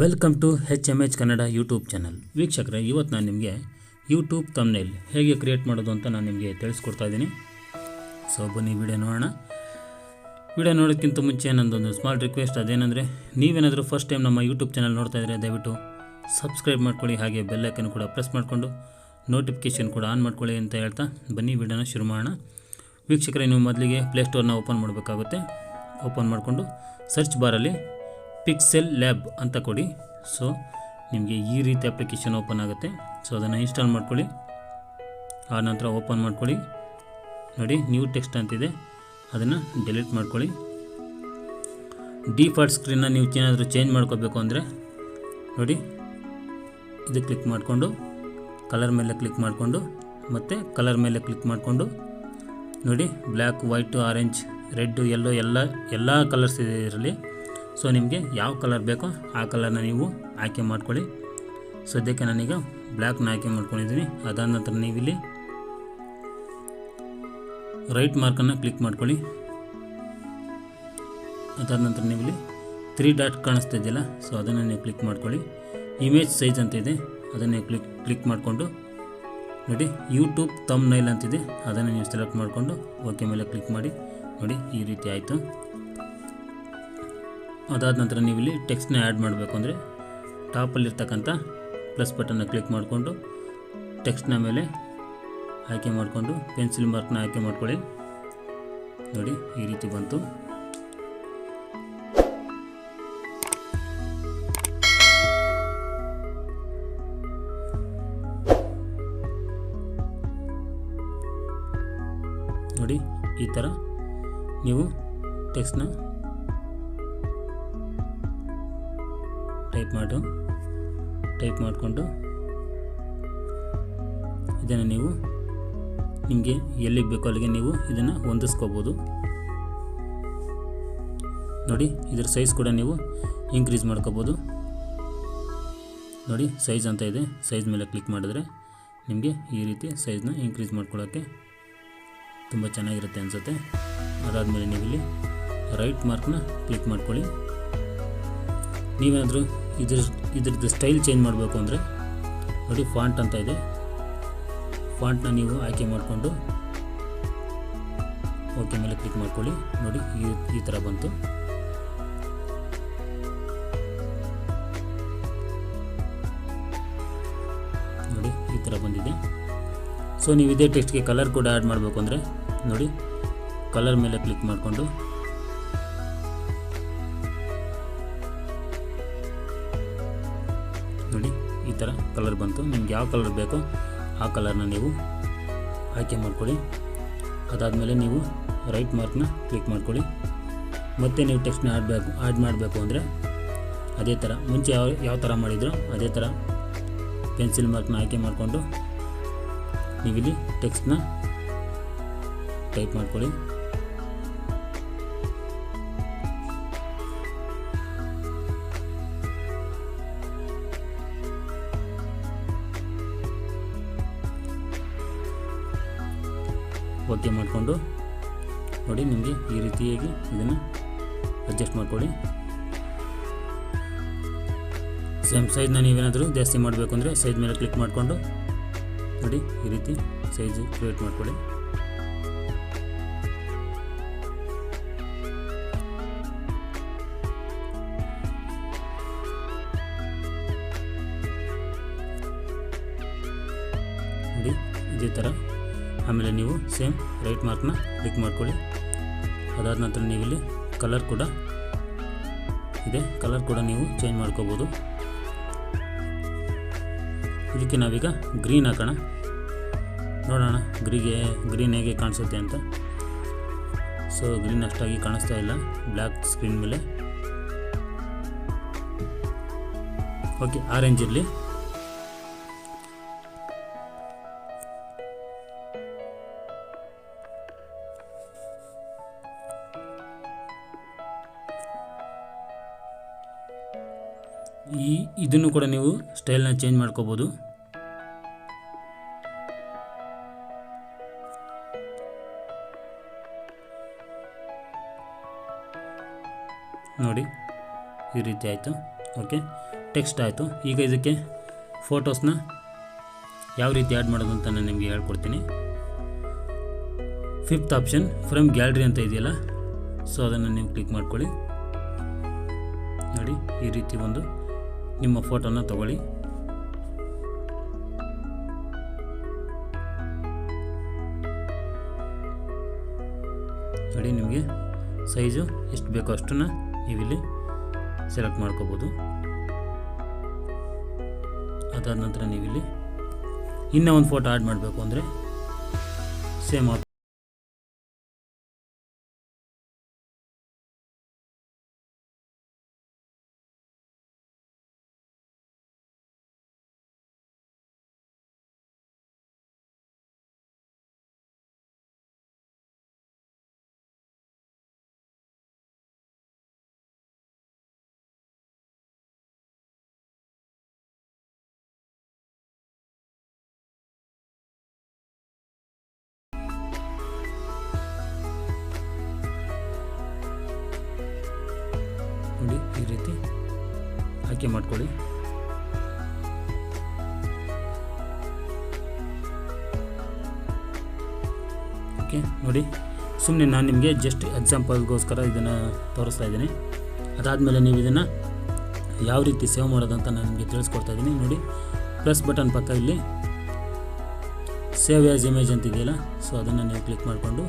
Welcome to H M H Kannada YouTube channel. ವೀಕ್ಷಕರೇ, ಇವತ್ತು ನಾನು ನಿಮಗೆ ಯೂಟ್ಯೂಬ್ ತಮ್ನೇಲ್ ಹೇಗೆ ಕ್ರಿಯೇಟ್ ಮಾಡೋದು ಅಂತ ನಾನು ನಿಮಗೆ ತಿಳಿಸ್ಕೊಡ್ತಾ ಇದ್ದೀನಿ. ಸೊ ಬನ್ನಿ ವಿಡಿಯೋ ನೋಡೋಣ. ವಿಡಿಯೋ ನೋಡೋಕ್ಕಿಂತ ಮುಂಚೆ ನಂದೊಂದು ಸ್ಮಾಲ್ ರಿಕ್ವೆಸ್ಟ್ ಅದೇನೆಂದರೆ ನೀವೇನಾದರೂ ಫಸ್ಟ್ ಟೈಮ್ ನಮ್ಮ ಯೂಟ್ಯೂಬ್ ಚಾನಲ್ ನೋಡ್ತಾ ಇದ್ದರೆ ದಯವಿಟ್ಟು ಸಬ್ಸ್ಕ್ರೈಬ್ ಮಾಡ್ಕೊಳ್ಳಿ, ಹಾಗೆ ಬೆಲ್ಲೈಕನ್ ಕೂಡ ಪ್ರೆಸ್ ಮಾಡಿಕೊಂಡು ನೋಟಿಫಿಕೇಷನ್ ಕೂಡ ಆನ್ ಮಾಡ್ಕೊಳ್ಳಿ ಅಂತ ಹೇಳ್ತಾ ಬನ್ನಿ ವಿಡಿಯೋನ ಶುರು ಮಾಡೋಣ. ವೀಕ್ಷಕರೇ, ನೀವು ಮೊದಲಿಗೆ ಪ್ಲೇಸ್ಟೋರ್ನ ಓಪನ್ ಮಾಡಬೇಕಾಗುತ್ತೆ. ಓಪನ್ ಮಾಡಿಕೊಂಡು ಸರ್ಚ್ ಬಾರಲ್ಲಿ ಪಿಕ್ಸೆಲ್ ಲ್ಯಾಬ್ ಅಂತ ಕೊಡಿ. ಸೊ ನಿಮಗೆ ಈ ರೀತಿ ಅಪ್ಲಿಕೇಶನ್ ಓಪನ್ ಆಗುತ್ತೆ. ಸೊ ಅದನ್ನು ಇನ್ಸ್ಟಾಲ್ ಮಾಡ್ಕೊಳ್ಳಿ. ಆ ನಂತರ ಓಪನ್ ಮಾಡ್ಕೊಳ್ಳಿ. ನೋಡಿ ನ್ಯೂ ಟೆಕ್ಸ್ಟ್ ಅಂತಿದೆ. ಅದನ್ನು ಡಿಲೀಟ್ ಮಾಡ್ಕೊಳ್ಳಿ. ಡಿಫಾಲ್ಟ್ ಸ್ಕ್ರೀನ್ನ ನೀವು ಏನಾದರೂ ಚೇಂಜ್ ಮಾಡ್ಕೋಬೇಕು ಅಂದರೆ, ನೋಡಿ, ಇದು ಕ್ಲಿಕ್ ಮಾಡಿಕೊಂಡು ಕಲರ್ ಮೇಲೆ ಕ್ಲಿಕ್ ಮಾಡಿಕೊಂಡು, ಮತ್ತು ಕಲರ್ ಮೇಲೆ ಕ್ಲಿಕ್ ಮಾಡಿಕೊಂಡು, ನೋಡಿ black white orange red yellow ಎಲ್ಲ ಎಲ್ಲ ಕಲರ್ಸ್ ಇದೆ ಇದರಲ್ಲಿ. ಸೊ ನಿಮಗೆ ಯಾವ ಕಲರ್ ಬೇಕೋ ಆ ಕಲರ್ನ ನೀವು ಆಯ್ಕೆ ಮಾಡ್ಕೊಳ್ಳಿ. ಸದ್ಯಕ್ಕೆ ನಾನೀಗ ಬ್ಲ್ಯಾಕ್ನ ಆಯ್ಕೆ ಮಾಡ್ಕೊಂಡಿದ್ದೀನಿ ಅದಾದ ನಂತರ ನೀವಿಲ್ಲಿ ರೈಟ್ ಮಾರ್ಕನ್ನು ಕ್ಲಿಕ್ ಮಾಡ್ಕೊಳ್ಳಿ. ಅದಾದ ನಂತರ ನೀವಿಲ್ಲಿ ತ್ರೀ ಡಾಟ್ ಕಾಣಿಸ್ತಾ ಇದೆಯಲ್ಲ ಸೊ ಅದನ್ನು ನೀವು ಕ್ಲಿಕ್ ಮಾಡ್ಕೊಳ್ಳಿ. ಇಮೇಜ್ ಸೈಜ್ ಅಂತ ಇದೆ, ಅದನ್ನು ಕ್ಲಿಕ್ ಕ್ಲಿಕ್ ಮಾಡಿಕೊಂಡು. ನೋಡಿ ಯೂಟ್ಯೂಬ್ ತಮ್ ನೈಲ್ ಅಂತಿದೆ ಅದನ್ನು ನೀವು ಸೆಲೆಕ್ಟ್ ಮಾಡಿಕೊಂಡು ಓಕೆ ಮೇಲೆ ಕ್ಲಿಕ್ ಮಾಡಿ. ನೋಡಿ, ಈ ರೀತಿ ಆಯಿತು. ಅದಾದ ನಂತರ ನೀವು ಇಲ್ಲಿ ಟೆಕ್ಸ್ಟ್ನ ಆ್ಯಡ್ ಮಾಡಬೇಕು ಅಂದರೆ ಟಾಪಲ್ಲಿರ್ತಕ್ಕಂಥ ಪ್ಲಸ್ ಬಟನ್ನ ಕ್ಲಿಕ್ ಮಾಡಿಕೊಂಡು ಟೆಕ್ಸ್ಟ್ನ ಮೇಲೆ ಆಯ್ಕೆ ಮಾಡಿಕೊಂಡು ಪೆನ್ಸಿಲ್ ಮಾರ್ಕ್ನ ಆಯ್ಕೆ ಮಾಡ್ಕೊಳ್ಳಿ. ನೋಡಿ, ಈ ರೀತಿ ಬಂತು. ನೋಡಿ, ಈ ಥರ ನೀವು ಟೆಕ್ಸ್ಟ್ನ ಟೈಪ್ ಮಾಡು. ಟೈಪ್ ಮಾಡಿಕೊಂಡು ಇದನ್ನು ನೀವು ನಿಮಗೆ ಎಲ್ಲಿಗೆ ಬೇಕೋ ಅಲ್ಲಿಗೆ ನೀವು ಇದನ್ನು ಹೊಂದಿಸ್ಕೋಬೋದು. ನೋಡಿ, ಇದರ ಸೈಜ್ ಕೂಡ ನೀವು ಇನ್ಕ್ರೀಸ್ ಮಾಡ್ಕೋಬೋದು. ನೋಡಿ ಸೈಜ್ ಅಂತ ಇದೆ. ಸೈಜ್ ಮೇಲೆ ಕ್ಲಿಕ್ ಮಾಡಿದ್ರೆ ನಿಮಗೆ ಈ ರೀತಿ ಸೈಜ್ನ ಇನ್ಕ್ರೀಸ್ ಮಾಡ್ಕೊಳ್ಳೋಕ್ಕೆ ತುಂಬ ಚೆನ್ನಾಗಿರುತ್ತೆ ಅನಿಸುತ್ತೆ. ಅದಾದಮೇಲೆ ಇಲ್ಲಿ ರೈಟ್ ಮಾರ್ಕ್ನ ಕ್ಲಿಕ್ ಮಾಡ್ಕೊಳ್ಳಿ. ನೀವೇನಾದರೂ ಇದ್ರ ಇದ್ರದ್ದು ಸ್ಟೈಲ್ ಚೇಂಜ್ ಮಾಡಬೇಕು ಅಂದರೆ ನೋಡಿ ಫಾಂಟ್ ಅಂತ ಇದೆ. ಫಾಂಟ್ನ ನೀವು ಆಯ್ಕೆ ಮಾಡಿಕೊಂಡು ಓಕೆ ಮೇಲೆ ಕ್ಲಿಕ್ ಮಾಡ್ಕೊಳ್ಳಿ. ನೋಡಿ, ಈ ಈ ಥರ ಬಂತು. ನೋಡಿ, ಈ ಥರ ಬಂದಿದೆ. ಸೊ ನೀವು ಇದೇ ಟೆಕ್ಸ್ಟ್ಗೆ ಕಲರ್ ಕೂಡ ಆ್ಯಡ್ ಮಾಡಬೇಕು ಅಂದರೆ ನೋಡಿ ಕಲರ್ ಮೇಲೆ ಕ್ಲಿಕ್ ಮಾಡಿಕೊಂಡು ಕಲರ್ ಬಂತು. ನಿಮ್ಗೆ ಯಾವ ಕಲರ್ ಬೇಕೋ ಆ ಕಲರ್ನ ನೀವು ಆಯ್ಕೆ ಮಾಡ್ಕೊಳ್ಳಿ. ಅದಾದಮೇಲೆ ನೀವು ರೈಟ್ ಮಾರ್ಕ್ನ ಕ್ಲಿಕ್ ಮಾಡ್ಕೊಳ್ಳಿ. ಮತ್ತೆ ನೀವು ಟೆಕ್ಸ್ಟ್ನ ಆಡಬೇಕು ಆ್ಯಡ್ ಮಾಡಬೇಕು ಅಂದರೆ ಅದೇ ಥರ ಮುಂಚೆ ಯಾವ ಯಾವ ಥರ ಮಾಡಿದ್ರು ಅದೇ ಥರ ಪೆನ್ಸಿಲ್ ಮಾರ್ಕ್ನ ಆಯ್ಕೆ ಮಾಡಿಕೊಂಡು ನೀವಿಲ್ಲಿ ಟೆಕ್ಸ್ಟ್ನ ಟೈಪ್ ಮಾಡ್ಕೊಳ್ಳಿ. ಓಕೆ ಮಾಡಿಕೊಂಡು ನೋಡಿ ನಿಮಗೆ ಈ ರೀತಿಯಾಗಿ ಇದನ್ನು ಅಡ್ಜಸ್ಟ್ ಮಾಡಿಕೊಡಿ ಸೇಮ್ ಸೈಜ್ನ ನೀವೇನಾದರೂ ಜಾಸ್ತಿ ಮಾಡಬೇಕು ಅಂದರೆ ಸೈಜ್ ಮೇಲೆ ಕ್ಲಿಕ್ ಮಾಡಿಕೊಂಡು ನೋಡಿ ಈ ರೀತಿ ಸೈಜ್ ಕ್ರಿಯೇಟ್ ಮಾಡ್ಕೊಳ್ಳಿ. ನೋಡಿ ಇದೇ ಥರ ಆಮೇಲೆ ನೀವು ಸೇಮ್ ರೈಟ್ ಮಾರ್ಕ್ನ ಕ್ಲಿಕ್ ಮಾಡ್ಕೊಳ್ಳಿ. ಅದಾದ ನಂತರ ನೀವಿಲ್ಲಿ ಕಲರ್ ಕೂಡ ಇದೆ. ಕಲರ್ ಕೂಡ ನೀವು ಚೇಂಜ್ ಮಾಡ್ಕೋಬೋದು. ಇದಕ್ಕೆ ನಾವೀಗ ಗ್ರೀನ್ ಹಾಕೋಣ. ನೋಡೋಣ ಗ್ರೀಗೆ, ಗ್ರೀನ್ ಹೇಗೆ ಕಾಣಿಸುತ್ತೆ ಅಂತ. ಸೊ ಗ್ರೀನ್ ಅಷ್ಟಾಗಿ ಕಾಣಿಸ್ತಾ ಇಲ್ಲ. ಬ್ಲ್ಯಾಕ್ ಸ್ಕ್ರೀನ್ ಮೇಲೆ. ಓಕೆ ಆರೆಂಜ್ ಇರಲಿ. ಈ ಇದನ್ನು ಕೂಡ ನೀವು ಸ್ಟೈಲ್ನ ಚೇಂಜ್ ಮಾಡ್ಕೋಬೋದು. ನೋಡಿ, ಈ ರೀತಿ ಆಯಿತು. ಓಕೆ ಟೆಕ್ಸ್ಟ್ ಆಯಿತು. ಈಗ ಇದಕ್ಕೆ ಫೋಟೋಸ್ನ ಯಾವ ರೀತಿ ಆ್ಯಡ್ ಮಾಡೋದು ಅಂತ ನಾನು ನಿಮಗೆ ಹೇಳ್ಕೊಡ್ತೀನಿ. ಫಿಫ್ತ್ ಆಪ್ಷನ್ ಫ್ರಮ್ ಗ್ಯಾಲರಿ ಅಂತ ಇದೆಯಲ್ಲ ಸೊ ಅದನ್ನು ನೀವು ಕ್ಲಿಕ್ ಮಾಡ್ಕೊಳ್ಳಿ. ನೋಡಿ, ಈ ರೀತಿ ಒಂದು ನಿಮ್ಮ ಫೋಟೋನ ತಗೊಳ್ಳಿ. ನೋಡಿ ನಿಮಗೆ ಸೈಜು ಎಷ್ಟು ಬೇಕೋ ಅಷ್ಟನ್ನು ನೀವಿಲ್ಲಿ ಸೆಲೆಕ್ಟ್ ಮಾಡ್ಕೋಬೋದು. ಅದಾದ ನಂತರ ನೀವಿಲ್ಲಿ ಇನ್ನೂ ಒಂದು ಫೋಟೋ ಆ್ಯಡ್ ಮಾಡಬೇಕು ಅಂದರೆ ಸೇಮ್ ಆಪ್ ಆಯ್ಕೆ ಮಾಡ್ಕೊಳ್ಳಿ. ಓಕೆ, ನೋಡಿ. ಸುಮ್ಮನೆ ನಾನು ನಿಮಗೆ ಜಸ್ಟ್ ಎಕ್ಸಾಂಪಲ್ಗೋಸ್ಕರ ಇದನ್ನು ತೋರಿಸ್ತಾ ಇದ್ದೀನಿ. ಅದಾದಮೇಲೆ ನೀವು ಇದನ್ನು ಯಾವ ರೀತಿ ಸೇವ್ ಮಾಡೋದಂತ ನಾನು ನಿಮಗೆ ತಿಳಿಸ್ಕೊಡ್ತಾ ಇದ್ದೀನಿ. ನೋಡಿ ಪ್ಲಸ್ ಬಟನ್ ಪಕ್ಕ ಇಲ್ಲಿ ಸೇವ್ ಆ್ಯಸ್ ಇಮೇಜ್ ಅಂತ ಇದೆಯಲ್ಲ ಸೊ ಅದನ್ನು ನೀವು ಕ್ಲಿಕ್ ಮಾಡಿಕೊಂಡು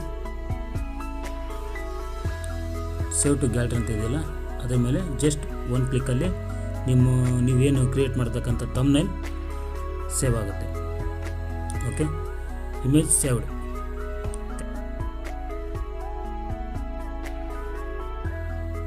ಸೇವ್ ಟು ಗ್ಯಾಲರಿ ಅಂತ ಇದೆಯಲ್ಲ ಅದರ ಮೇಲೆ ಜಸ್ಟ್ ಒನ್ ಕ್ಲಿಕ್ಕಲ್ಲಿ ನಿಮ್ಮ ನೀವೇನು ಕ್ರಿಯೇಟ್ ಮಾಡ್ತಕ್ಕಂಥ ತಮ್ನೈಲ್ ಸೇವ್ ಆಗುತ್ತೆ. Okay image saved